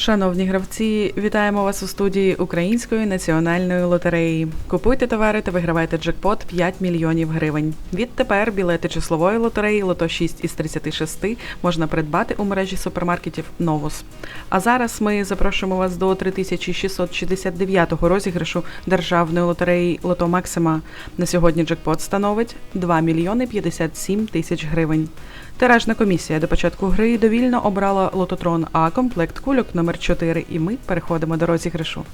Шановні гравці, вітаємо вас у студії Української національної лотереї. Купуйте товари та вигравайте джекпот 5 мільйонів гривень. Відтепер білети числової лотереї Лото 6 із 36 можна придбати у мережі супермаркетів Новус. А зараз ми запрошуємо вас до 3669-го розіграшу державної лотереї Лото Максима. На сьогодні джекпот становить 2 мільйони 57 тисяч гривень. Тиражна комісія до початку гри довільно обрала лототрон А комплект кульок номер 4 і ми переходимо до розіграшу.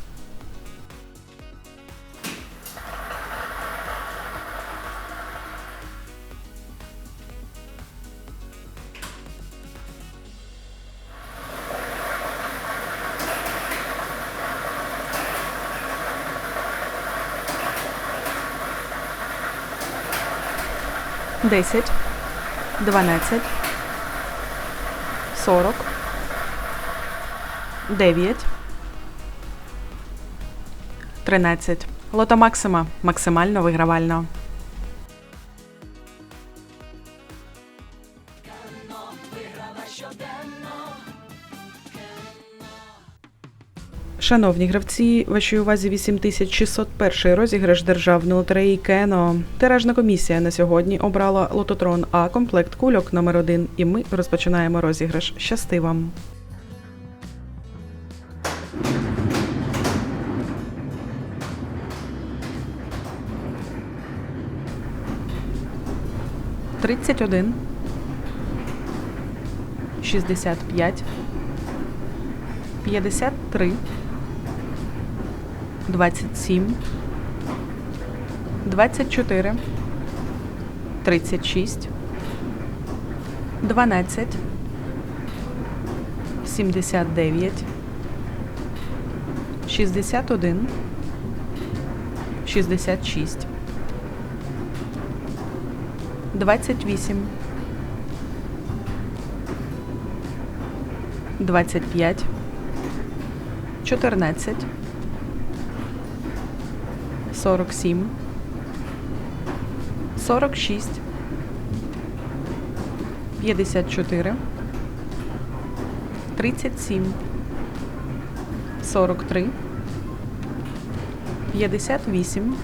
Десять, дванадцять, сорок, дев'ять, тринадцять. Лото Максима. Максимально вигравально. Шановні гравці, вашій увазі 8601 розіграш державної лотереї Кено. Тиражна комісія на сьогодні обрала лототрон А комплект кульок номер 1 і ми розпочинаємо розіграш. Щасти вам! Тридцять один. Шістдесят п'ять. П'ятдесят три. 27, 24, 36, 12, 79, 61, 66, 28, 25, 14, 47, 46, 54, 37, 43, 58,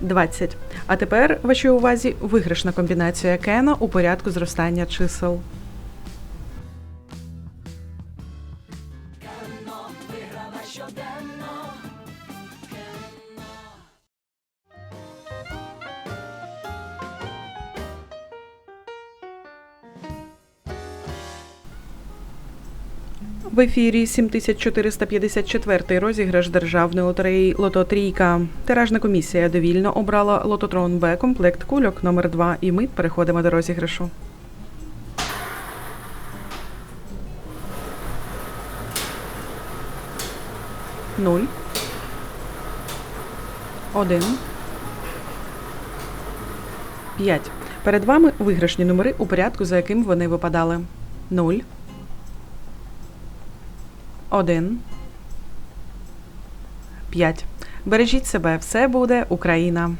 20. А тепер вашій увазі виграшна комбінація Кена у порядку зростання чисел. В ефірі 7454 розіграш державної лотереї Лото Трійка. Тиражна комісія довільно обрала лототрон Б комплект кульок номер 2 і ми переходимо до розіграшу. Нуль. Один. П'ять. Перед вами виграшні номери у порядку, за яким вони випадали. Нуль. Один. П'ять. Бережіть себе, все буде Україна.